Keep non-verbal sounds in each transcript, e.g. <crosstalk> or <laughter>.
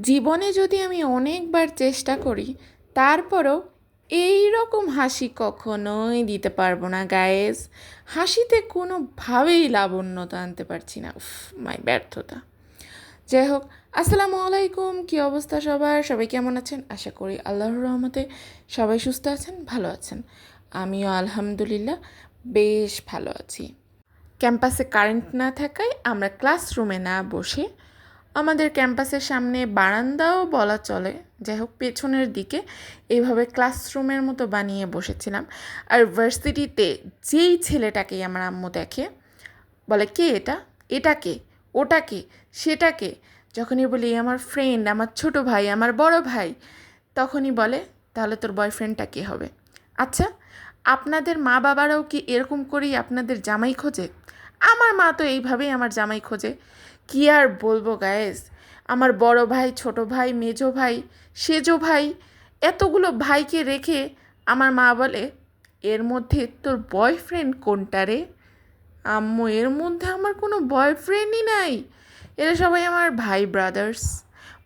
জীবনে যদি আমি অনেকবার চেষ্টা করি, তারপরও এই রকম হাসি কখনোই দিতে পারব না গায়েস হাসিতে কোনোভাবেই লাবণ্যতা আনতে পারছি না। উফ মাই ব্যর্থতা। যাই হোক, আসসালামু আলাইকুম। কী অবস্থা সবার? সবাই কেমন আছেন? আশা করি আল্লাহর রহমতে সবাই সুস্থ আছেন, ভালো আছেন। আমিও আলহামদুলিল্লাহ বেশ ভালো আছি। ক্যাম্পাসে কারেন্ট না থাকায় আমরা ক্লাসরুমে না বসে আমাদের ক্যাম্পাসের সামনে বারান্দাও বলা চলে। যাই হোক, পেছনের দিকে এইভাবে ক্লাসরুমের মতো বানিয়ে বসেছিলাম। আর ভার্সিটিতে যেই ছেলেটাকেই আমার আম্মু দেখে, বলে, কে এটা? এটা কে? ওটা কে? সেটা কে? যখনই বলি, আমার ফ্রেন্ড আমার ছোট ভাই, আমার বড় ভাই। তখনই বলে, তাহলে তোর বয়ফ্রেন্ডটা কে হবে? আচ্ছা আপনাদের মা বাবারাও কি এরকম করেই আপনাদের জামাই খোঁজে? আমার মা তো এইভাবেই আমার জামাই খোঁজে। কি আর বলব গায়েস আমার বড় ভাই, ছোট ভাই, মেজো ভাই, সেজো ভাই, এতগুলো ভাইকে রেখে আমার মা বলে, এর মধ্যে তোর বয়ফ্রেন্ড কোনটা রে? আম্মু, এর মধ্যে আমার কোনো বয়ফ্রেন্ডই নাই। এরা সবাই আমার ভাই ব্রাদার্স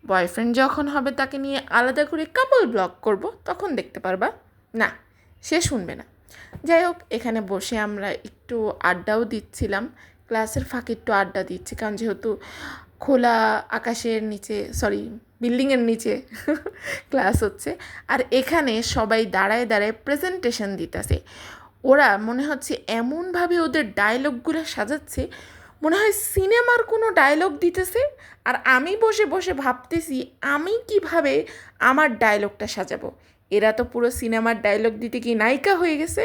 বয়ফ্রেন্ড যখন হবে তাকে নিয়ে আলাদা করে কাপল ব্লগ করব, তখন দেখতে পারবা। না, সে শুনবে না। যাই হোক, এখানে বসে আমরা একটু আড্ডাও দিচ্ছিলাম। ক্লাসের ফাঁকে একটু আড্ডা দিচ্ছি, কারণ যেহেতু খোলা আকাশের নিচে সরি বিল্ডিংয়ের নিচে <laughs> ক্লাস হচ্ছে। আর এখানে সবাই দাঁড়ায় দাঁড়ায় প্রেজেন্টেশন দিতেছে। ওরা মনে হচ্ছে এমনভাবে ওদের ডায়লগগুলো সাজাচ্ছে মনে হয় সিনেমার কোনো ডায়লগ দিতেছে, আর আমি বসে বসে ভাবতেছি আমি কীভাবে আমার ডায়লগটা সাজাবো। এরা তো পুরো সিনেমার ডায়লগ দিতে কি নায়িকা হয়ে গেছে,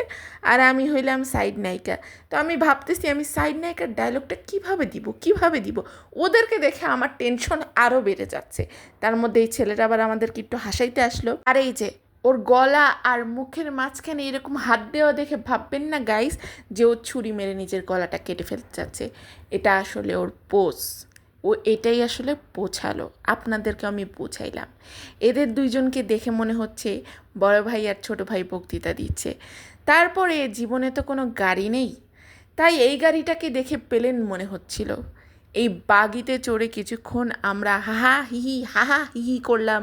আর আমি হইলাম সাইড নায়িকা। তো আমি ভাবতেছি আমি সাইড নায়িকার ডায়লগটা কীভাবে দিব কীভাবে দিব? ওদেরকে দেখে আমার টেনশন আরও বেড়ে যাচ্ছে। তার মধ্যে এই ছেলেটা আবার আমাদেরকে একটু হাসাইতে আসলো। আর এই যে ওর গলা আর মুখের মাঝখানে এরকম হাত দেওয়া দেখে ভাববেন না গাইস যে ও ছুরি মেরে নিজের গলাটা কেটে ফেলতে যাচ্ছে। এটা আসলে ওর পোজ। ও এটাই আসলে বোঝালো। আপনাদেরকে আমি বোঝাইলাম। এদের দুইজনকে দেখে মনে হচ্ছে বড় ভাই আর ছোট ভাই বক্তৃতা দিচ্ছে। তারপরে জীবনে তো কোনো গাড়ি নেই। তাই এই গাড়িটাকে দেখে পেলেন মনে হচ্ছিল। এই বাগিতে চড়ে কিছুক্ষণ আমরা হাহা হিহি হাহা হিহি করলাম।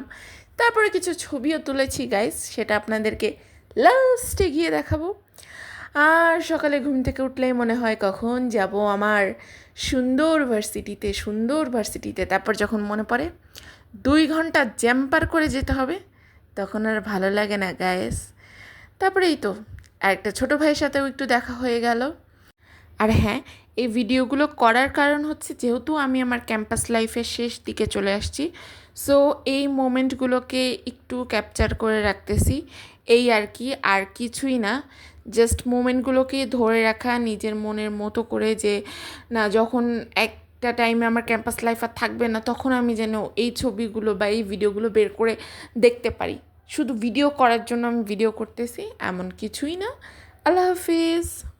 তারপরে কিছু ছবিও তুলেছি গাইস সেটা আপনাদেরকে লাস্টে গিয়ে দেখাবো। আর সকালে ঘুম থেকে উঠলেই মনে হয় কখন যাব আমার সুন্দর ভার্সিটিতে সুন্দর ভার্সিটিতে। তারপর যখন মনে পড়ে দুই ঘণ্টা জ্যাম্পার করে যেতে হবে, তখন আর ভালো লাগে না গায়েস তারপরে এই তো একটা ছোটো ভাইয়ের সাথেও একটু দেখা হয়ে গেল। আর হ্যাঁ এই ভিডিওগুলো করার কারণ হচ্ছে যেহেতু আমি আমার ক্যাম্পাস লাইফের শেষ দিকে চলে আসছি সো এই মোমেন্টগুলোকে একটু ক্যাপচার করে রাখতেছি। এই আর কি, আর কিছুই না জাস্ট মোমেন্টগুলোকে ধরে রাখা, নিজের মনের মতো করে যে, না, যখন একটা টাইমে আমার ক্যাম্পাস লাইফ আর থাকবে না, তখন আমি যেন এই ছবিগুলো বা এই ভিডিওগুলো বের করে দেখতে পারি। শুধু ভিডিও করার জন্য আমি ভিডিও করতেছি, এমন কিছুই না। আল্লাহ হাফিজ।